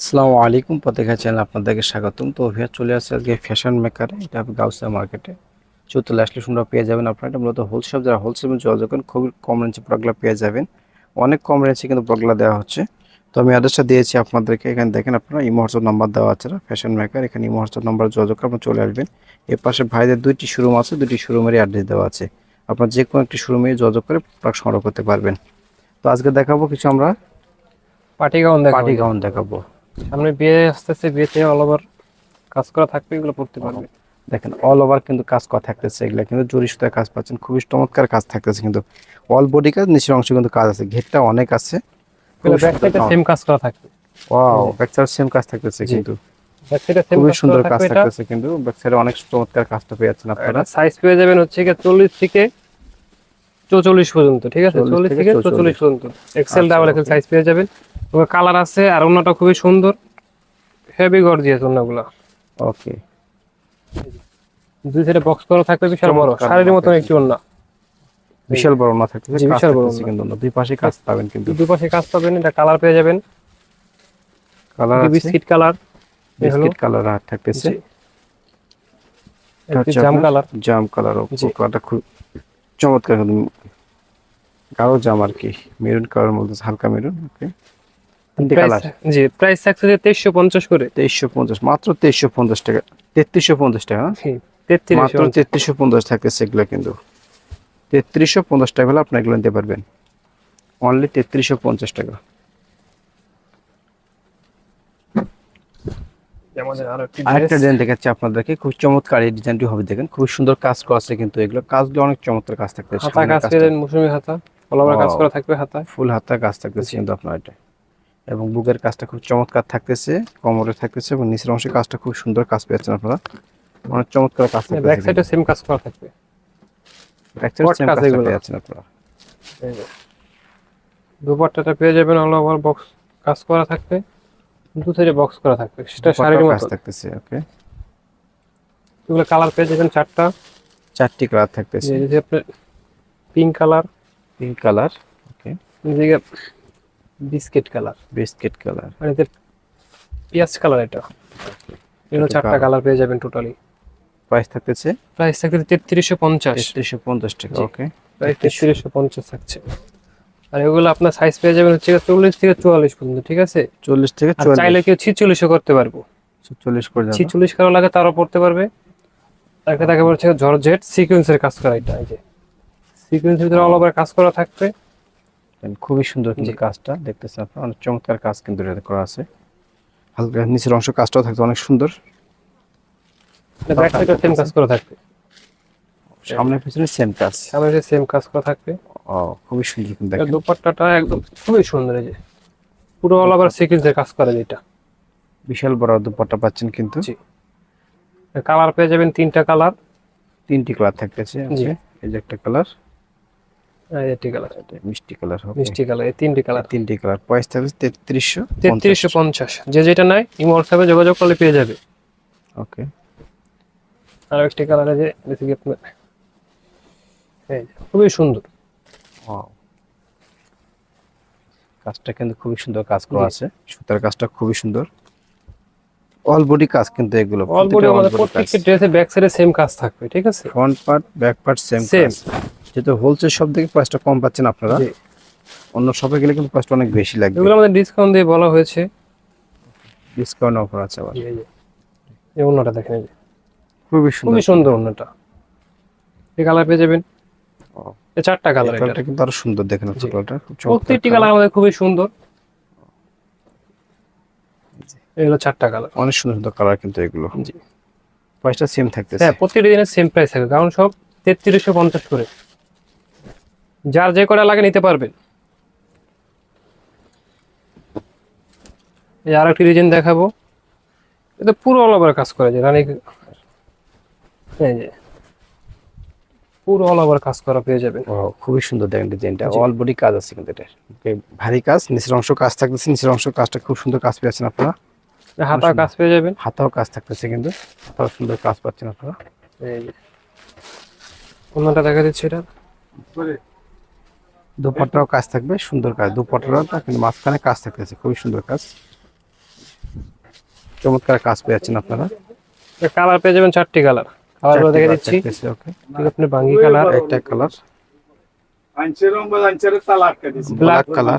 আসসালামু আলাইকুম পত্রিকা চ্যানেল আপনাদেরকে স্বাগতম। তো ভিয়ার চলে আসছে আজকে ফ্যাশন মেকারে এটা গাউসিয়া মার্কেটে চৌতলা আসলে সুন্দর পেয়ে যাবেন আপনারা। এটা মূলত হোলসেল যারা হোলসেল যোগাযোগ করেন খুবই কম রেঞ্জে প্রগলা পেয়ে যাবেন। অনেক কম রেঞ্জে কিন্তু প্রগলা দেওয়া হচ্ছে। তো আমি অ্যাড্রেসটা দিয়েছি আপনাদেরকে। এখানে দেখেন আপনারা ইমো হোয়াটসঅ্যাপ নাম্বার দেওয়া আছে ফ্যাশন মেকার এখানে ইমো হোয়াটসঅ্যাপ নাম্বার যোগাযোগ করে আপনারা চলে আসবেন। এর পাশে ভাইদের দুইটি শোরুম আছে দুটি শোরুমেরই অ্যাড্রেস দেওয়া আছে। আপনার যে কোনো একটি শোরুমে যোগাযোগ করে প্রোডাক্ট সংগ্রহ করতে পারবেন। তো আজকে দেখাবো কিছু আমরা পার্টি গাউন দেখো গাউন দেখাবো। সামনে বিয়ে আসতেছে বিয়েতে অল ওভার কাজ করা থাকবে এগুলো পড়তে পারবে। দেখেন অল ওভার কিন্তু কাজ করা থাকতেছে এগুলো কিন্তু জরি সুতার কাজ পাচ্ছেন খুবই চমৎকার কাজ থাকতেছে কিন্তু। অল বডি কাজ নিচের অংশ কিন্তু কাজ আছে ঘেরটা অনেক আছে সেম কাজ। করা থাকবে। ওয়াও ব্যাক সাইড সেম কাজ থাকতেছে কিন্তু। খুবই সুন্দর কাজ থাকতেছে কিন্তু ব্যাক সাইডে অনেক চমৎকার কাজটা পেয়ে যাচ্ছেন আপনারা। সাইজ পেয়ে যাবেন হচ্ছে কি 40 থেকে 44 পর্যন্ত ঠিক আছে? 40 40 থেকে থেকে 44 44 পর্যন্ত। এক্সেল ডাবল এক্সেল সাইজ পেয়ে যাবেন। কালার আছে আর ওনাটা খুবই সুন্দর। হেভি গর্জিয়াস অন্যগুলো ওকে দুই সাইডে বক্স করা থাকবে বিশাল বড়। শাড়ির মতন থাকবে। একটি অন্য বিশাল বড় না জি, বিশাল বড় কিন্তু দুই পাশে কাজ পাবেন কিন্তু। দুই পাশে কাজ পাবেন এটা কালার পেয়ে যাবেন। কালার আছে। বিস্কিট কালার বিস্কিট কালার আর থাকতেছে। এটা জাম কালার জাম কালার জি। কালারটা খুব চমৎকার। গাঢ় জাম আর কি। মেরুন কালার মধ্যে হালকা মেরুন ওকে জি প্রাইস থাকছে যে 2350 করে। তেইশশো পঞ্চাশ মাত্র তেইশশো পঞ্চাশ টাকা। তেত্রিশশো পঞ্চাশ টাকা হ্যাঁ? মাত্র তেত্রিশশো পঞ্চাশ থাকতেছে এগুলো কিন্তু। তেত্রিশশো পঞ্চাশ টাকা হলে আপনি এগুলো নিতে পারবেন। অনলি তেত্রিশশো পঞ্চাশ টাকা। আরেকটা ডিজাইন দেখাচ্ছি আপনাদেরকে। খুব চমৎকার এই ডিজাইনটি হবে দেখেন। খুব সুন্দর কাজ করা আছে কিন্তু এগুলো। কাজগুলো অনেক চমৎকার কাজ থাকতেছে হাতা কাজ পেলেন হাতা। কাজ করা থাকবে হাতা ফুল হাতা কাজ থাকতেছে কিন্তু আপনার এটা। এবং বুকের কাজটা খুব চমৎকার থাকতেছে কোমরে থাকতেছে এবং নিচের অংশে কাজটা খুব সুন্দর কাজ পেয়েছেন আপনারা। অনেক চমৎকার কাজ ব্যাক সাইডে সেম কাজ করা থাকবে। ব্যাক সাইড সেম কাজ যাচ্ছেন আপনারা। দুপাট্টাটা পেয়ে যাবেন অল ওভার বক্স কাজ করা থাকবে। দু সাইডে বক্স করা থাকবে সেটা শাড়ির মতো। থাকতেছে ওকে এগুলো কালার পেয়ে যাবেন চারটা। চারটি কালার থাকতেছে। যে আপনার pink colour pink colour okay biscuit colour. Biscuit colour. আর এতে পিঁয়াজ কালার এটা। এগুলো চারটা কালার পেয়ে যাবেন টোটালি প্রাইস থাকতেছে? প্রাইস থাকবে তেত্রিশশো পঞ্চাশ। তেত্রিশশো পঞ্চাশ টাকা ওকে প্রায় তেত্রিশশো পঞ্চাশ থাকছে। আর এগুলো আপনার সাইজ পেয়ে যাবেন হচ্ছে চল্লিশ থেকে চুয়াল্লিশ পর্যন্ত ঠিক আছে? চল্লিশ থেকে চাইলে কেউ ছিচল্লিশও করতে পারব। চল্লিশ করে ছিচল্লিশ কারও লাগে তারও পড়তে পারবে। একটা তাকে বলছে জর্জেট সিকোয়েন্সের কাজ করা এটা এই যে। সিকোয়েন্সের ভিতরে অল ওভার কাজ করা থাকবে। খুবই সুন্দর কিন্তু কাজটা দেখতেছেন আপনারা অনেক চমৎকার কাজ কিন্তু এটা করা আছে। হালকা নিচের অংশ কাজটাও থাকতে অনেক সুন্দর। কাজ করা থাকবে। সামনে পিছনে সেম কাজ। সামনে সেম কাজ করা থাকবে। ও খুবই সুন্দর কিন্তু দেখেন। দুপাট্টাটা একদম খুবই সুন্দর এই যে। পুরো অল ওভার সিকোয়েন্সের কাজ করা যেটা বিশাল বড় দুপাট্টা পাচ্ছেন কিন্তু। জি। কালার পেয়ে যাবেন তিনটা কালার। তিনটি কালার থাকতেছে এই যে একটা কালার এটি কালার মিষ্টি কালার হবে মিষ্টি কালার এই তিনটি কালার। তিনটি কালার প্রাইস থাকবে তেত্রিশশো তেত্রিশশো পঞ্চাশ। যে যেটা নাই ইমো হোয়াটসঅ্যাপে যোগাযোগ করলে পেয়ে যাবে। ওকে আর একটি কালার আছে বেসিক আপনার। এই যে, খুবই সুন্দর। কাজটা কিন্তু খুবই সুন্দর কাজ করা আছে। সুতার কাজটা খুবই সুন্দর। অল বডি কাজ কিন্তু এগুলো অল বডি আমাদের প্রত্যেকটি ড্রেসের ব্যাক সাইডে সেম কাজ থাকবে ঠিক আছে? Front part back part same same যেহেতু হোলসেল সব থেকে প্রাইসটা কম পাচ্ছেন আপনারা অন্য শপে গেলে কিন্তু প্রাইসটা অনেক বেশি লাগবে। এগুলো আমাদের ডিসকাউন্ট দিয়ে বলা হয়েছে। ডিসকাউন্ট অফার আছে আবার। এই এই অন্যটা দেখেন এই খুবই সুন্দর। খুবই সুন্দর অন্যটা। এই কালার পেয়ে যাবেন। ও। এই চারটা কালার কালারটা কিন্তু আরও সুন্দর দেখেন প্রত্যেকটি কালার আমাদের খুবই সুন্দর। এগুলো চারটা কালার অনেক সুন্দর সুন্দর কালার কিন্তু এগুলো। জি। প্রাইসটা সেম থাকতেছে। হ্যাঁ প্রত্যেকটি দিনের সেম প্রাইস থাকবে কারণ সব তেত্রিশশো পঞ্চাশ করে। যার যে কটা লাগে নিতে পারবেন এই আর একটি ডিজাইন দেখাবো। এটা পুরো অল ওভার কাজ করা যায় রানী এই যে। পুরো অল ওভার কাজ করা পেয়ে যাবেন। খুবই সুন্দর দেখেন ডিজাইনটা অল বডি কাজ আছে কিন্তু এটা। ভারী কাজ নিচের অংশ কাজ থাকতেছে নিচের অংশ কাজটা খুব সুন্দর কাজ পেয়েছেন আপনারা। হাতা কাজ পেয়ে যাবেন। হাতাও কাজ থাকতেছে কিন্তু। হাতাও সুন্দর কাজ পাচ্ছেন আপনারা। এই অন্যটা দেখা দিচ্ছে এটা। দুপাট্টাও কাজ থাকবে সুন্দর কাজ। দুপাট্টাও কিন্তু মাঝখানে কাজ থাকতেছে খুবই সুন্দর কাজ। চমৎকার কাজ পেয়ে যাচ্ছেন আপনারা। কালার পেয়ে যাবেন চারটি কালার। কালারগুলো দেখে দিচ্ছি। ওকে। আপনি বাঙ্গি কালার। একটা কালার। আঞ্চের রঙ আঞ্চের তালাক দিছি ব্ল্যাক কালার।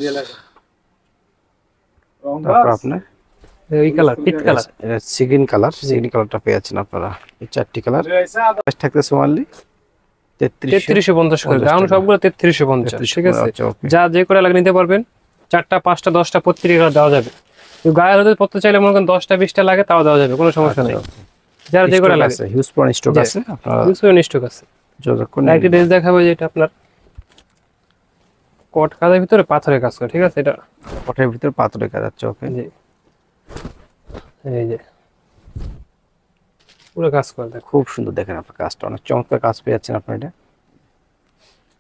তারপর আপনার? এই কালার পিট colour sea green colour sea green কালারটা পেয়ে যাচ্ছেন আপনারা। এই চারটি কালার প্রাইস থাকতেছে অনলি তেত্রিশশো পঞ্চাশ করে। গাউন সবগুলো তেত্রিশশো পঞ্চাশ ঠিক আছে? আচ্ছা যা যে করে লাগে নিতে পারবেন চারটা পাঁচটা দশটা কালার দেওয়া যাবে। পড়তে চাইলে মনে করেন দশটা বিশটা লাগে তাও দেওয়া যাবে কোনো সমস্যা নেই। যারা যে করে লাগে। হিউজ স্টক আছে একটি ড্রেস দেখাবো যেটা আপনার কট কাজের ভিতরে পাথরের কাজ করে ঠিক আছে? এটা ভিতরে ওকে জি। এই যে। পুরো কাজ করে দেখো। খুব সুন্দর দেখেন আপনার কাজটা। অনেক চমৎকার কাজ পেয়ে যাচ্ছেন আপনার এটা।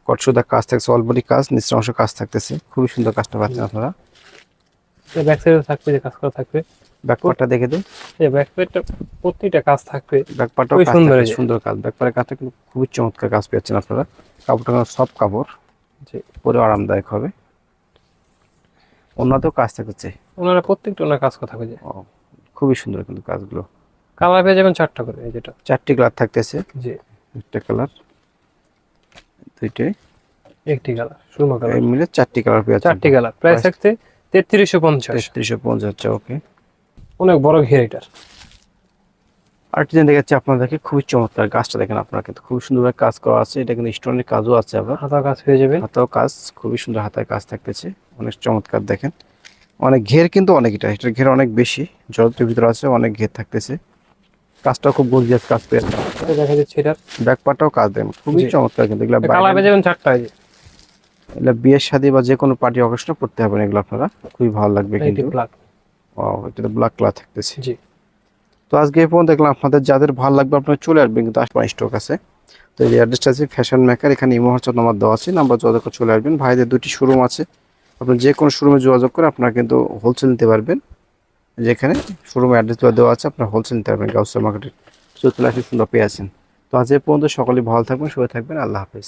কটসুদা কাজ থাকছে অলবডি কাজ নিচের অংশ কাজ থাকতেছে। খুবই সুন্দর কাজটা পাচ্ছেন আপনারা। ব্যাক সাইডে থাকবে যে কাজ করা থাকবে ব্যাক পার্টটা দেখে দিন। এই ব্যাক সাইডটা প্রতিটা কাজ থাকবে। ব্যাক পার্টটাও খুবই কাজ সুন্দর যে। সুন্দর কাজ। ব্যাক পার্টের কাজটা কিন্তু খুবই চমৎকার কাজ পেয়েছেন আপনারা। কাপড়টা সব কাপড়। জি। পরে আরামদায়ক হবে। অন্যতেও কাজ থাকছে ওনারা প্রত্যেকটা ওনার কাজ কথা যে। ও, খুবই সুন্দর কিন্তু কাজগুলো। কালার পেয়ে যাবেন চারটা করে এই যেটা। চারটি কালার থাকতেছে। জি। একটা কালার দুইটাই। একটি কালার সুরমা কালার। মিলে চারটি কালার পেয়ে চারটি কালার প্রাইস থাকছে তেত্রিশশো পঞ্চাশ। তেত্রিশশো পঞ্চাশ ওকে অনেক বড় ঘের এটার। আরেকটি জিনিস দেখাচ্ছি আপনাদেরকে খুবই চমৎকার গাছটা দেখেন আপনারা কিন্তু খুব সুন্দর কাজ করা আছে। এটা কিন্তু স্টোনের কাজও আছে আবার। হাতা কাজ হয়ে যাবেন। হাতাও কাজ খুবই সুন্দর হাতায় কাজ থাকতেছে। অনেক চমৎকার দেখেন। অনেক ঘের কিন্তু অনেক এটা এটার ঘের অনেক বেশি জলতের ভিতরে আছে অনেক ঘের থাকতেছে। কাজটাও খুব গর্জিয়াস কাজ পেয়ে দেখা যাচ্ছে এটার ব্যাক পার্টটাও কাজ দেন খুবই চমৎকার কিন্তু এগুলা কালার যাবেন চারটা যে। বিয়ের শাদী বা যে কোনো পার্টি অকেশনে পড়তে হবে এগুলো আপনারা খুবই ভালো লাগবে কিন্তু। এটা ব্ল্যাক কালার থাকতেছে। জি। তো আজকে এই পর্যন্ত দেখলাম আপনাদের যাদের ভালো লাগবে আপনারা চলে আসবেন কিন্তু আসবেন স্টক আছে। তো এই অ্যাড্রেসটা আছে ফ্যাশন মেকার এখানে ইমো হচ্ছে নাম্বার দেওয়া আছে নাম্বার যোগাযোগ চলে আসবেন। ভাইদের দুটি শোরুম আছে। আপনি যে কোনো শোরুমে যোগাযোগ করে আপনারা কিন্তু হোলসেল নিতে পারবেন। যেখানে শোরুমে অ্যাড্রেস দেওয়া আছে, আপনারা হোলসেল নিতে পারবেন। গাউসার মার্কেটের চতুর্থ সুন্দর পেয়ে আছেন। তো আজ এ পর্যন্ত সকলেই ভালো থাকবেন সুখে থাকবেন। আল্লাহ হাফেজ।